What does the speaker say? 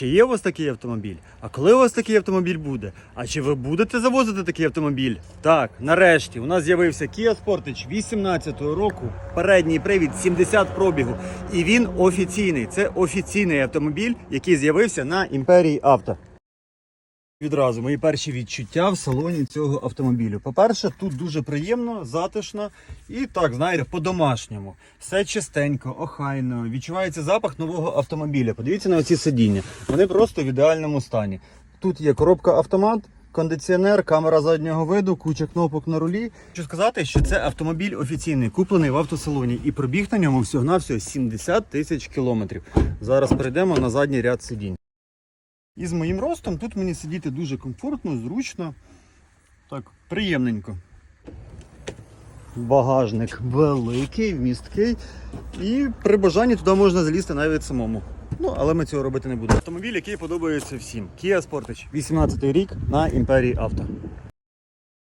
Чи є у вас такий автомобіль? А коли у вас такий автомобіль буде? А чи ви будете завозити такий автомобіль? Так, нарешті у нас з'явився Kia Sportage 18 року, передній привід 70 пробігу. І він офіційний. Це офіційний автомобіль, який з'явився на імперії авто. Відразу мої перші відчуття в салоні цього автомобілю. По-перше, тут дуже приємно, затишно і так, знаєте, по-домашньому. Все чистенько, охайно. Відчувається запах нового автомобіля. Подивіться на оці сидіння. Вони просто в ідеальному стані. Тут є коробка автомат. Кондиціонер, камера заднього виду, куча кнопок на рулі. Хочу сказати, що це автомобіль офіційний, куплений в автосалоні, і пробіг на ньому всього-навсього 70 тисяч кілометрів. Зараз перейдемо на задній ряд сидінь. І з моїм ростом тут мені сидіти дуже комфортно, зручно, так, приємненько. Багажник великий, вмісткий. І при бажанні туди можна залізти навіть самому. Ну, але ми цього робити не будемо. Автомобіль, який подобається всім. Kia Sportage, 18 рік на імперії авто.